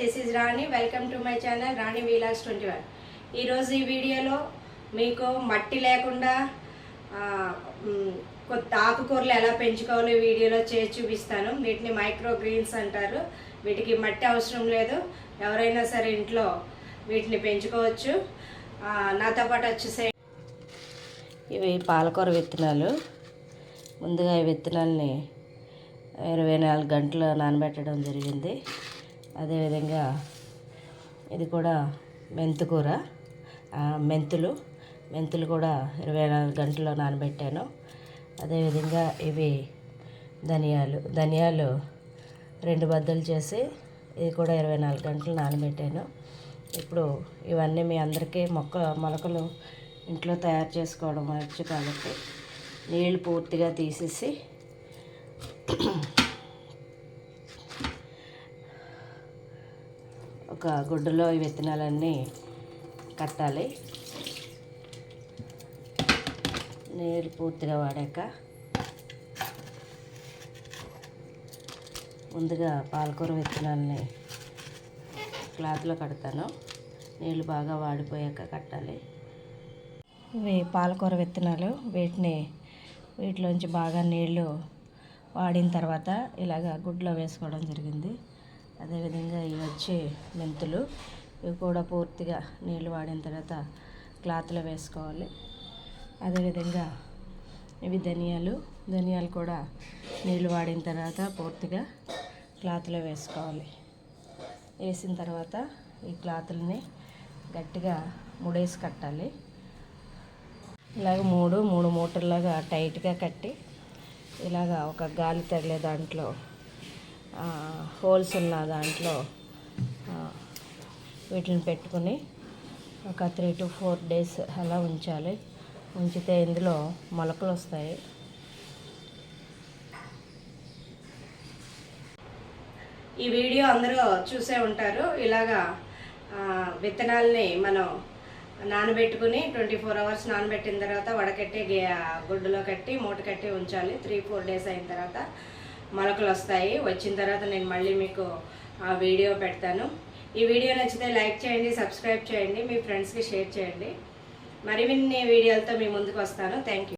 This is Rani welcome to my channel Rani vlogs twenty one ఈరోజు ఈ వీడియోలో మీకు మట్టి లేకుండా కొత్త ఆకుకూరలు ఎలా పెంచుకోవాలో ఈ వీడియోలో చేసి చూపిస్తాను. వీటిని మైక్రో గ్రీన్స్ అంటారు. వీటికి మట్టి అవసరం లేదు. ఎవరైనా సరే ఇంట్లో వీటిని పెంచుకోవచ్చు. నాతో పాటు వచ్చేసే ఇవి పాలకూర విత్తనాలు. ముందుగా ఈ విత్తనాల్ని ఇరవై నాలుగు గంటలు నానబెట్టడం జరిగింది. అదేవిధంగా ఇది కూడా మెంతుకూర మెంతులు. మెంతులు కూడా ఇరవై నాలుగు గంటలు నానబెట్టాను. అదేవిధంగా ఇవి ధనియాలు. ధనియాలు రెండు బద్దలు చేసి ఇది కూడా ఇరవై నాలుగు గంటలు నానబెట్టాను. ఇప్పుడు ఇవన్నీ మీ అందరికీ మొక్క మొలకలు ఇంట్లో తయారు చేసుకోవడం వచ్చు కాబట్టి నీళ్ళు పూర్తిగా తీసేసి ఒక గుడ్డలో ఈ విత్తనాలన్నీ కట్టాలి. నీరు పూర్తిగా వాడాక ముందుగా పాలకూర విత్తనాలని క్లాత్లో కడతాను. నీళ్ళు బాగా వాడిపోయాక కట్టాలి. ఇవి పాలకూర విత్తనాలు. వీటిని వీటిలోంచి బాగా నీళ్ళు వాడిన తర్వాత ఇలాగ గుడ్లో వేసుకోవడం జరిగింది. అదేవిధంగా ఇవి వచ్చి మెంతులు ఇవి కూడా పూర్తిగా నీళ్ళు వాడిన తర్వాత క్లాత్లో వేసుకోవాలి. అదేవిధంగా ఇవి ధనియాలు ధనియాలు కూడా నీళ్ళు వాడిన తర్వాత పూర్తిగా క్లాత్లో వేసుకోవాలి. వేసిన తర్వాత ఈ క్లాతులని గట్టిగా ముడేసి కట్టాలి. ఇలాగ మూడు మూడు మూటల్లాగా టైట్గా కట్టి ఇలాగ ఒక గాలి తగిలే దాంట్లో హోల్స్ ఉన్న దాంట్లో వీటిని పెట్టుకుని ఒక త్రీ టు ఫోర్ డేస్ అలా ఉంచాలి. ఉంచితే ఇందులో మొలకలు వస్తాయి. ఈ వీడియో అందరూ చూసే ఉంటారు. ఇలాగా విత్తనాలని విత్తనాల్ని మనం నానబెట్టుకుని ట్వంటీ ఫోర్ అవర్స్ నానబెట్టిన తర్వాత వడకట్టి గుడ్డులో కట్టి మూట కట్టి ఉంచాలి. త్రీ ఫోర్ డేస్ అయిన తర్వాత మొలకలు వస్తాయి. వచ్చిన తర్వాత నేను మళ్ళీ మీకు ఆ వీడియో పెడతాను. ఈ వీడియో నచ్చితే లైక్ చేయండి సబ్స్క్రైబ్ చేయండి మీ ఫ్రెండ్స్కి షేర్ చేయండి. మరిన్ని వీడియోలతో మీ ముందుకు వస్తాను. Thank you